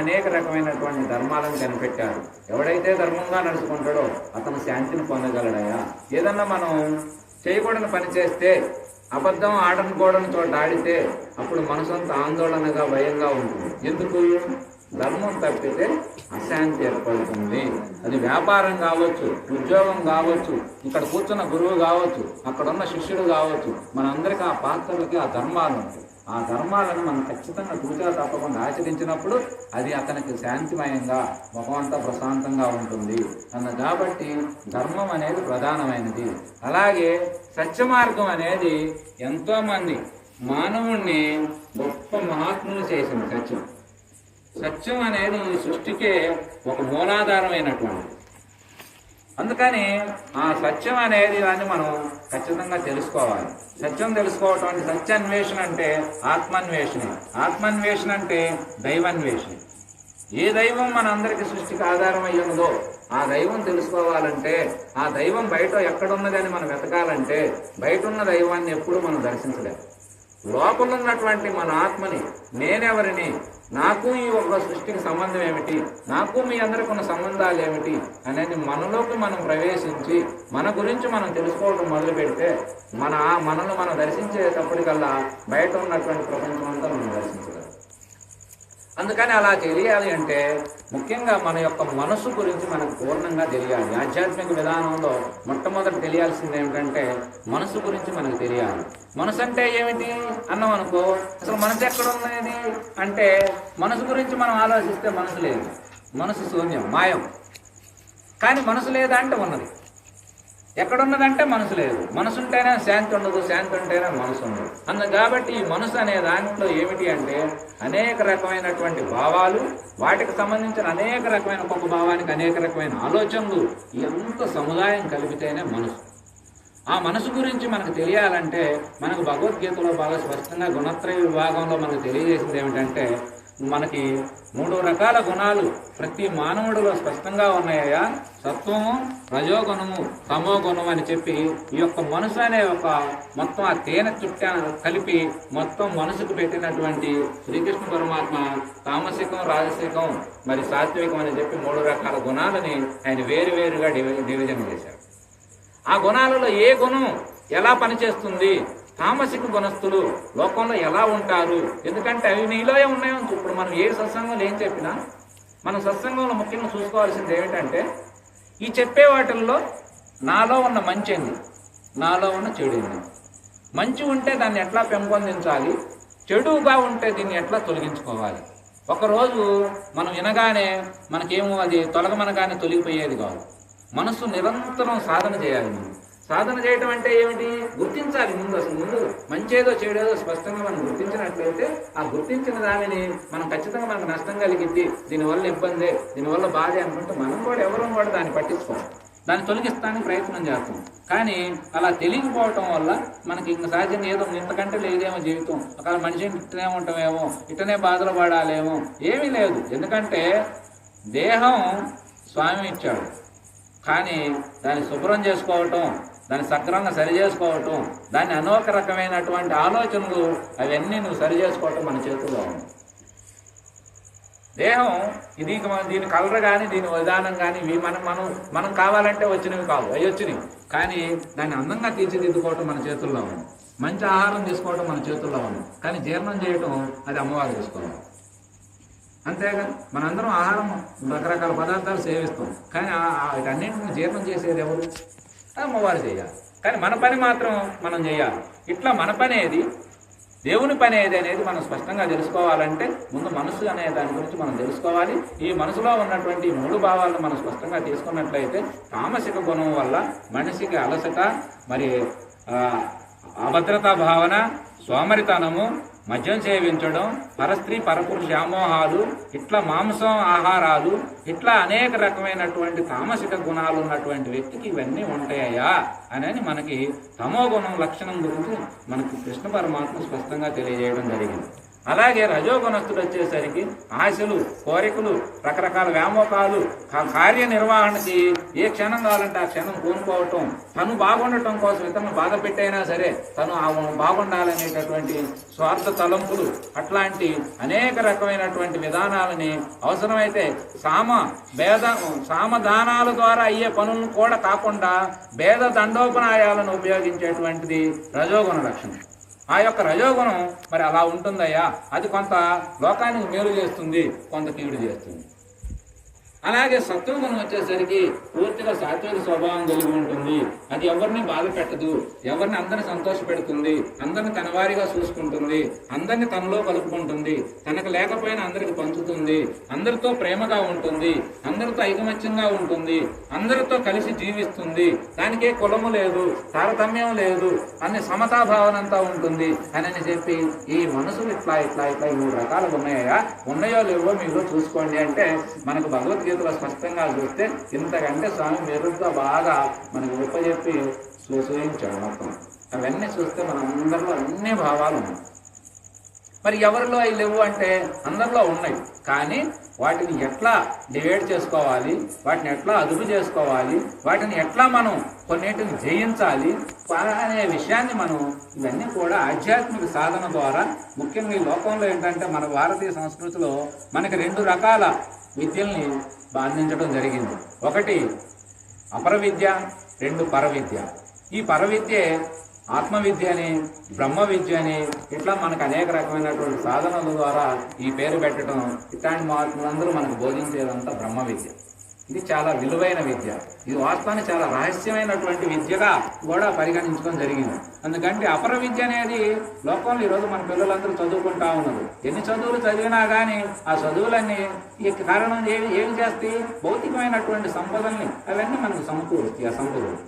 అనేక రకమైనటువంటి ధర్మాలను కనిపెట్టారు. ఎవడైతే ధర్మంగా నడుచుకుంటాడో అతను శాంతిని పొందగలడయా? ఏదన్నా మనం చేయకూడని పని చేస్తే అబద్ధం ఆడనుకోవడం చోట ఆడితే అప్పుడు మనసంతా ఆందోళనగా భయంగా ఉంటుంది. ఎందుకు? ధర్మం తప్పితే అశాంతి ఏర్పడుతుంది అది వ్యాపారం కావచ్చు ఉద్యోగం కావచ్చు ఇక్కడ కూర్చున్న గురువు కావచ్చు అక్కడ ఉన్న శిష్యుడు కావచ్చు మనందరికీ ఆ పాత్రలకి ఆ ధర్మాలు ఉంటాయి. ఆ ధర్మాలను మనం ఖచ్చితంగా తూచా తప్పకుండా ఆచరించినప్పుడు అది అతనికి శాంతిమయంగా ముఖమంతా ప్రశాంతంగా ఉంటుంది. అన్న కాబట్టి ధర్మం అనేది ప్రధానమైనది. అలాగే సత్యమార్గం అనేది ఎంతోమంది మానవుణ్ణి గొప్ప మహాత్ములు చేసింది సత్యం. సత్యం అనేది ఈ సృష్టికే ఒక మూలాధారమైనటువంటి. అందుకని ఆ సత్యం అనేది దాన్ని మనం ఖచ్చితంగా తెలుసుకోవాలి. సత్యం తెలుసుకోవటం అంటే సత్యాన్వేషణ అంటే ఆత్మాన్వేషణ. ఆత్మాన్వేషణ అంటే దైవాన్వేషణ. ఏ దైవం మన అందరికి సృష్టికి ఆధారం అయి ఆ దైవం తెలుసుకోవాలంటే ఆ దైవం బయట ఎక్కడున్నదని మనం వెతకాలంటే బయట ఉన్న దైవాన్ని ఎప్పుడూ మనం దర్శించలేము లోపల ఉన్నటువంటి మన ఆత్మని నేనెవరిని నాకు ఈ ఒక సృష్టికి సంబంధం ఏమిటి? నాకు మీ అందరికి ఉన్న సంబంధాలు ఏమిటి? అనేది మనలోకి మనం ప్రవేశించి మన గురించి మనం తెలుసుకోవడం మొదలు పెడితే మన మనల్ని మనం దర్శించేటప్పటికల్లా బయట ఉన్నటువంటి ప్రపంచం అంతా మనం దర్శించాలి అందుకని అలా తెలియాలి అంటే ముఖ్యంగా మన యొక్క మనసు గురించి మనకు పూర్ణంగా తెలియాలి. ఆధ్యాత్మిక విధానంలో మొట్టమొదటి తెలియాల్సింది ఏమిటంటే మనసు గురించి మనకు తెలియాలి. మనసు అంటే ఏమిటి? అన్నాం అనుకో అసలు మనసు ఎక్కడ ఉన్నది అంటే మనసు గురించి మనం ఆలోచిస్తే మనసు లేదు. మనసు శూన్యం మాయం. కానీ మనసు లేదా అంటే ఉన్నది. ఎక్కడున్నదంటే మనసు లేదు. మనసు ఉంటేనే శాంతి ఉండదు శాంతి ఉంటేనే మనసు ఉండదు. అందు కాబట్టి ఈ మనసు అనే దాంట్లో ఏమిటి అంటే అనేక రకమైనటువంటి భావాలు వాటికి సంబంధించిన అనేక రకమైన ఒక్కొక్క భావానికి అనేక రకమైన ఆలోచనలు ఎంత సముదాయం కలిపితేనే మనసు. ఆ మనసు గురించి మనకు తెలియాలంటే మనకు భగవద్గీతలో బాగా స్పష్టంగా గుణత్రయ విభాగంలో మనకు తెలియజేసింది ఏమిటంటే మనకి మూడు రకాల గుణాలు ప్రతి మానవుడిలో స్పష్టంగా ఉన్నాయా సత్వము రజోగుణము తమో గుణం అని చెప్పి ఈ యొక్క మనసు అనే ఒక మొత్తం ఆ తేనె చుట్ట కలిపి మొత్తం మనసుకు పెట్టినటువంటి శ్రీకృష్ణ పరమాత్మ తామసికం రాజసికం మరి సాత్వికం అని చెప్పి మూడు రకాల గుణాలని ఆయన వేరు వేరుగా డివిజన్ చేశారు. ఆ గుణాలలో ఏ గుణం ఎలా పనిచేస్తుంది? తామసిక గుణస్థులు లోకంలో ఎలా ఉంటారు? ఎందుకంటే అవి నీలోనే ఉన్నాయో ఇప్పుడు మనం ఏ సత్సంగంలో ఏం చెప్పినా మనం సత్సంగంలో ముఖ్యంగా చూసుకోవాల్సింది ఏమిటంటే ఈ చెప్పే వాటిల్లో నాలో ఉన్న మంచి ఏంది? నాలో ఉన్న చెడు ఏంది? మంచి ఉంటే దాన్ని ఎట్లా పెంపొందించాలి? చెడుగా ఉంటే దీన్ని ఎట్లా తొలగించుకోవాలి? ఒకరోజు మనం వినగానే మనకేమో అది తొలగమనగానే తొలగిపోయేది కాదు. మనసు నిరంతరం సాధన చేయాలి మనం. సాధన చేయటం అంటే ఏమిటి? గుర్తించాలి ముందు అసలు ముందు మంచేదో చెడేదో స్పష్టంగా మనం గుర్తించినట్లయితే ఆ గుర్తించిన దానిని మనం ఖచ్చితంగా మనకు నష్టం కలిగిద్ది దీనివల్ల ఇబ్బందే దీనివల్ల బాధే అనుకుంటే మనం కూడా ఎవరూ కూడా దాన్ని పట్టించుకోం దాన్ని తొలగిస్తానికి ప్రయత్నం చేస్తాం. కానీ అలా తెలియకపోవటం వల్ల మనకి ఇంక సహజంగా ఏదో ఇంతకంటే లేదేమో జీవితం. ఒకవేళ మనిషి ఇట్టనే ఉంటామేమో ఇట్టనే బాధలు పడాలేమో ఏమీ లేదు. ఎందుకంటే దేహం స్వామి ఇచ్చాడు కానీ దాన్ని శుభ్రం చేసుకోవటం దాన్ని సక్రమంగా సరి చేసుకోవటం దాన్ని అనేక రకమైనటువంటి ఆలోచనలు అవన్నీ నువ్వు సరి చేసుకోవటం మన చేతుల్లో ఉంది. దేహం ఇది మన- దీని కలర్ కానీ దీని విధానం కానీ ఇవి మనం మనం మనం కావాలంటే వచ్చినవి కావు అవి వచ్చినవి. కానీ దాన్ని అందంగా తీర్చిదిద్దుకోవటం మన చేతుల్లో ఉంది. మంచి ఆహారం తీసుకోవటం మన చేతుల్లో ఉంది. కానీ జీర్ణం చేయటం అది అమ్మవారు తీసుకోవాలి. అంతేగా మనందరం ఆహారం రకరకాల పదార్థాలు సేవిస్తాం. కానీ ఆ- జీర్ణం చేసేది ఎవరు? అమ్మవారు చేయాలి. కానీ మన పని మాత్రం మనం చేయాలి. ఇట్లా మన పని ఏది? దేవుని పని ఏది అనేది మనం స్పష్టంగా తెలుసుకోవాలంటే ముందు మనసు అనే దాని గురించి మనం తెలుసుకోవాలి. ఈ మనసులో ఉన్నటువంటి మూడు భావాలను మనం స్పష్టంగా తీసుకున్నట్లయితే తామసిక గుణం వల్ల మనిషికి అలసట మరి అభద్రతా భావన సోమరితనము మద్యం సేవించడం పరస్త్రీ పరపురుష వ్యామోహాలు ఇట్లా మాంసం ఆహారాలు ఇట్లా అనేక రకమైనటువంటి తామసిక గుణాలు ఉన్నటువంటి వ్యక్తికి ఇవన్నీ ఉంటాయా అనేది మనకి తమో గుణం లక్షణం గురించి మనకి కృష్ణ పరమాత్మ స్పష్టంగా తెలియజేయడం జరిగింది. అలాగే రజోగుణస్థుడు వచ్చేసరికి ఆశలు కోరికలు రకరకాల వ్యామోకాలు కార్యనిర్వహణకి ఏ క్షణం కావాలంటే ఆ క్షణం కోనుకోవటం తను బాగుండటం కోసం ఇతను బాధ పెట్టైనా సరే తను బాగుండాలనేటటువంటి స్వార్థ తలంపులు అట్లాంటి అనేక రకమైనటువంటి విధానాలని అవసరమైతే సామ భేద సామదానాల ద్వారా అయ్యే పనులను కూడా కాకుండా భేద దండోపనాయాలను ఉపయోగించేటువంటిది రజోగుణ లక్షణం. ఆ యొక్క రజోగుణం మరి అలా ఉంటుందయ్యా. అది కొంత లోకానికి మేలు చేస్తుంది కొంత కీడు చేస్తుంది. అలాగే సత్వగుణం వచ్చేసరికి పూర్తిగా సాత్విక స్వభావం కలిగి ఉంటుంది. అది ఎవరిని బాధ పెట్టదు. ఎవరిని అందరిని సంతోష పెడుతుంది. అందరిని తన వారిగా చూసుకుంటుంది. అందరిని తనలో కలుపుకుంటుంది. తనకు లేకపోయినా అందరికి పంచుతుంది. అందరితో ప్రేమగా ఉంటుంది. అందరితో ఐకమత్యంగా ఉంటుంది. అందరితో కలిసి జీవిస్తుంది. దానికే కులము లేదు తారతమ్యం లేదు అన్ని సమతా భావనంతా ఉంటుంది. అని చెప్పి ఈ మనసులు ఇట్లా ఇట్లా ఇట్లా మూడు రకాలు ఉన్నాయా? ఉన్నాయో లేవో మీరు చూసుకోండి అంటే మనకు భగవద్గీతలో స్పష్టంగా చూస్తే ఇంతకంటే స్వామి మెరుగ్గా బాగా మనకు ఉపజెప్పి సూచించాడు మొత్తం అవన్నీ చూస్తే మన అందరిలో అన్ని భావాలు ఉన్నాయి. మరి ఎవరిలో అవి లేవు అంటే అందరిలో ఉన్నాయి. కానీ వాటిని ఎట్లా డివైడ్ చేసుకోవాలి వాటిని ఎట్లా అదుపు చేసుకోవాలి వాటిని ఎట్లా మనం కొన్నిటిని జయించాలి అనే విషయాన్ని మనం ఇవన్నీ కూడా ఆధ్యాత్మిక సాధన ద్వారా ముఖ్యంగా ఈ లోకంలో ఏంటంటే మన భారతీయ సంస్కృతిలో మనకి రెండు రకాల విద్యల్ని అందించడం జరిగింది. ఒకటి అపర విద్య రెండు పర విద్య ఈ పర ఆత్మవిద్య విద్య అని బ్రహ్మ విద్య అని ఇట్లా మనకు అనేక రకమైనటువంటి సాధనల ద్వారా ఈ పేరు పెట్టడం ఇట్లాంటి మార్పులందరూ మనకు బోధించేదంతా బ్రహ్మ విద్య ఇది చాలా విలువైన విద్య. ఇది వాస్తవానికి చాలా రహస్యమైనటువంటి విద్యగా కూడా పరిగణించడం జరిగింది. అందుకంటే అపర విద్య అనేది లోకంలో ఈరోజు మన పిల్లలందరూ చదువుకుంటా ఉన్నారు. ఎన్ని చదువులు చదివినా కానీ ఆ చదువులన్నీ ఈ కారణం ఏమి ఏమి చేస్తాయి? భౌతికమైనటువంటి సంపదల్ని అవన్నీ మనకు సమకూరుస్తాయి ఆ సంపదలు.